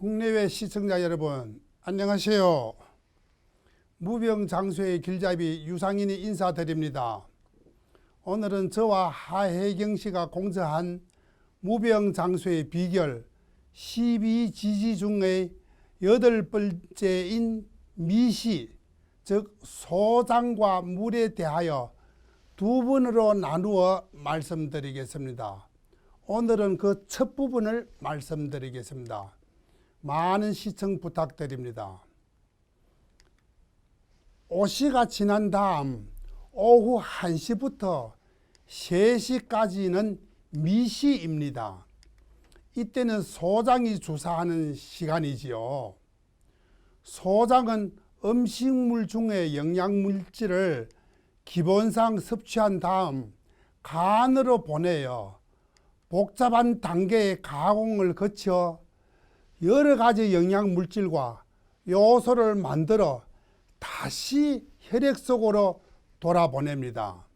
국내외 시청자 여러분 안녕하세요. 무병장수의 길잡이 유상인이 인사드립니다. 오늘은 저와 하혜경 씨가 공저한 무병장수의 비결 12지지 중의 여덟 번째인 미시 즉 소장과 물에 대하여 두 분으로 나누어 말씀드리겠습니다. 오늘은 그 첫 부분을 말씀드리겠습니다. 많은 시청 부탁드립니다. 5시가 지난 다음 오후 1시부터 3시까지는 미시입니다. 이때는 소장이 주사하는 시간이지요. 소장은 음식물 중에 영양물질을 기본상 섭취한 다음 간으로 보내어 복잡한 단계의 가공을 거쳐 여러 가지 영양 물질과 요소를 만들어 다시 혈액 속으로 돌아보냅니다.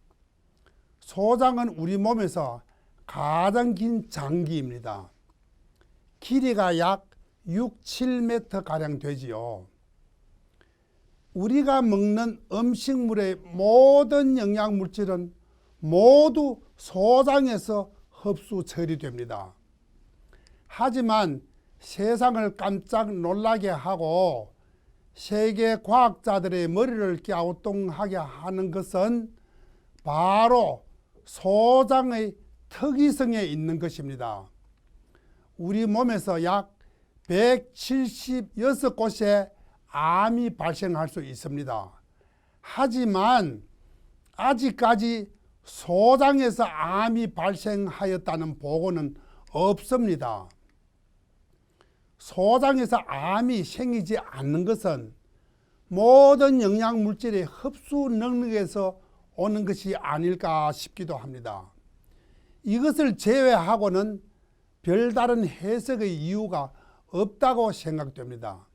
소장은 우리 몸에서 가장 긴 장기입니다. 길이가 약 6, 7m 가량 되지요. 우리가 먹는 음식물의 모든 영양 물질은 모두 소장에서 흡수 처리됩니다. 하지만 세상을 깜짝 놀라게 하고 세계 과학자들의 머리를 갸우뚱하게 하는 것은 바로 소장의 특이성에 있는 것입니다. 우리 몸에서 약 176곳에 암이 발생할 수 있습니다. 하지만 아직까지 소장에서 암이 발생하였다는 보고는 없습니다. 소장에서 암이 생기지 않는 것은 모든 영양물질의 흡수 능력에서 오는 것이 아닐까 싶기도 합니다. 이것을 제외하고는 별다른 해석의 이유가 없다고 생각됩니다.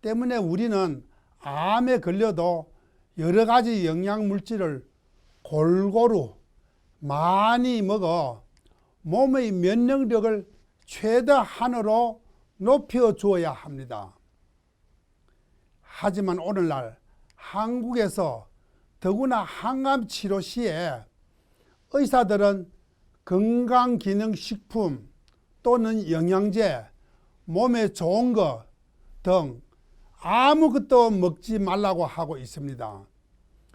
때문에 우리는 암에 걸려도 여러 가지 영양물질을 골고루 많이 먹어 몸의 면역력을 최대한으로 높여 주어야 합니다. 하지만 오늘날 한국에서 더구나 항암 치료 시에 의사들은 건강기능식품 또는 영양제, 몸에 좋은 것 등 아무것도 먹지 말라고 하고 있습니다.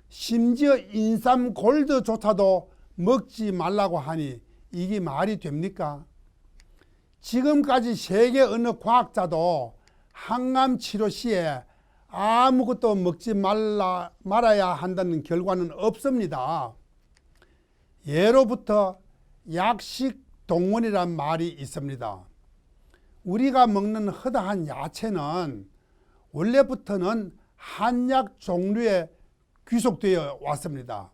심지어 인삼 골드조차도 먹지 말라고 하니 이게 말이 됩니까? 지금까지 세계 어느 과학자도 항암 치료 시에 아무것도 먹지 말라, 말아야 한다는 결과는 없습니다. 예로부터 약식 동원이란 말이 있습니다. 우리가 먹는 허다한 야채는 원래부터는 한약 종류에 귀속되어 왔습니다.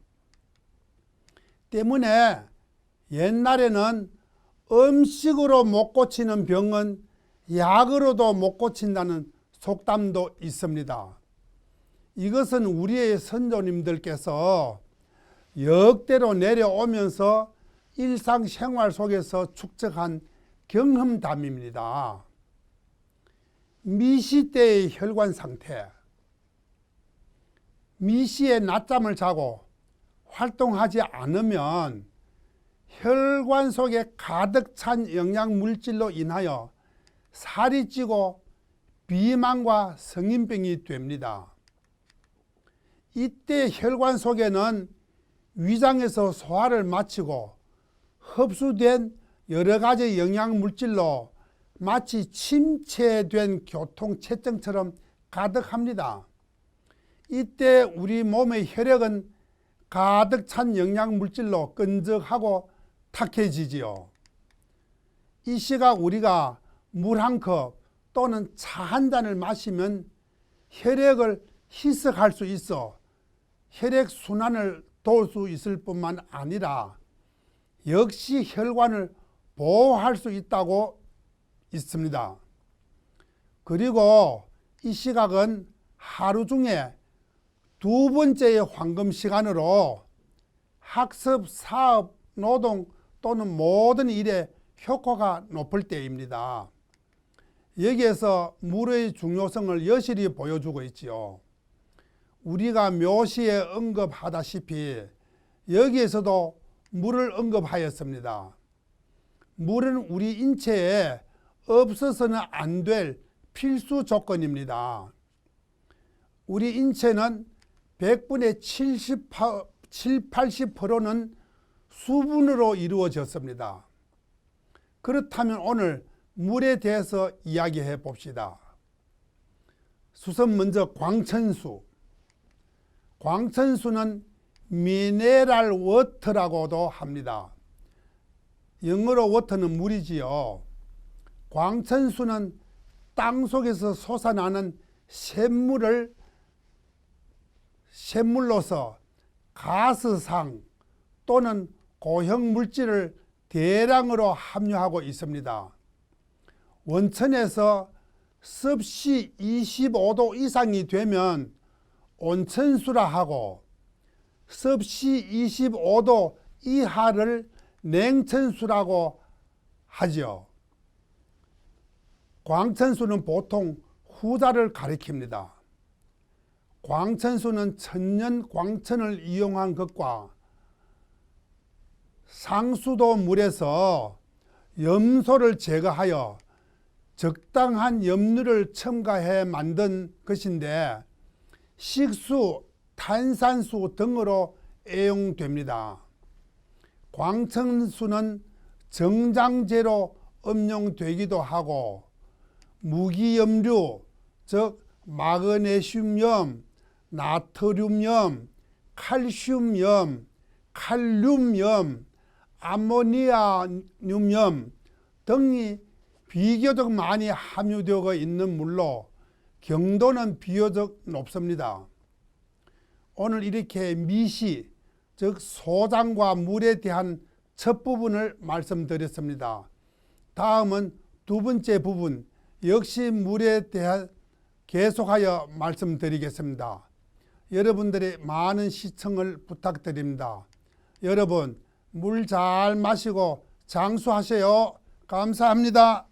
때문에 옛날에는 음식으로 못 고치는 병은 약으로도 못 고친다는 속담도 있습니다. 이것은 우리의 선조님들께서 역대로 내려오면서 일상생활 속에서 축적한 경험담입니다. 미시 때의 혈관 상태, 미시에 낮잠을 자고 활동하지 않으면 혈관 속에 가득 찬 영양 물질로 인하여 살이 찌고 비만과 성인병이 됩니다. 이때 혈관 속에는 위장에서 소화를 마치고 흡수된 여러 가지 영양 물질로 마치 침체된 교통체증처럼 가득합니다. 이때 우리 몸의 혈액은 가득 찬 영양 물질로 끈적하고 탁해지지요. 이 시각 우리가 물 한 컵 또는 차 한 잔을 마시면 혈액을 희석할 수 있어 혈액 순환을 도울 수 있을 뿐만 아니라 역시 혈관을 보호할 수 있다고 있습니다. 그리고 이 시각은 하루 중에 두 번째의 황금 시간으로 학습, 사업, 노동 또는 모든 일에 효과가 높을 때입니다. 여기에서 물의 중요성을 여실히 보여주고 있지요. 우리가 묘시에 언급하다시피 여기에서도 물을 언급하였습니다. 물은 우리 인체에 없어서는 안 될 필수 조건입니다. 우리 인체는 100분의 70, 7, 80%는 수분으로 이루어졌습니다. 그렇다면 오늘 물에 대해서 이야기해 봅시다. 우선 먼저 광천수. 광천수는 미네랄 워터라고도 합니다. 영어로 워터는 물이지요. 광천수는 땅 속에서 솟아나는 샘물을 샘물로서 가스상 또는 고형 물질을 대량으로 함유하고 있습니다. 원천에서 습시 25도 이상이 되면 온천수라 하고 습시 25도 이하를 냉천수라고 하죠. 광천수는 보통 후자를 가리킵니다. 광천수는 천년 광천을 이용한 것과 상수도 물에서 염소를 제거하여 적당한 염류를 첨가해 만든 것인데 식수, 탄산수 등으로 애용됩니다. 광천수는 정장제로 음용되기도 하고 무기염류, 즉 마그네슘염, 나트륨염, 칼슘염, 칼륨염, 암모니아륨염 등이 비교적 많이 함유되어 있는 물로 경도는 비교적 높습니다. 오늘 이렇게 미시, 즉 소장과 물에 대한 첫 부분을 말씀드렸습니다. 다음은 두 번째 부분, 역시 물에 대한 계속하여 말씀드리겠습니다. 여러분들의 많은 시청을 부탁드립니다. 여러분, 물 잘 마시고 장수하세요. 감사합니다.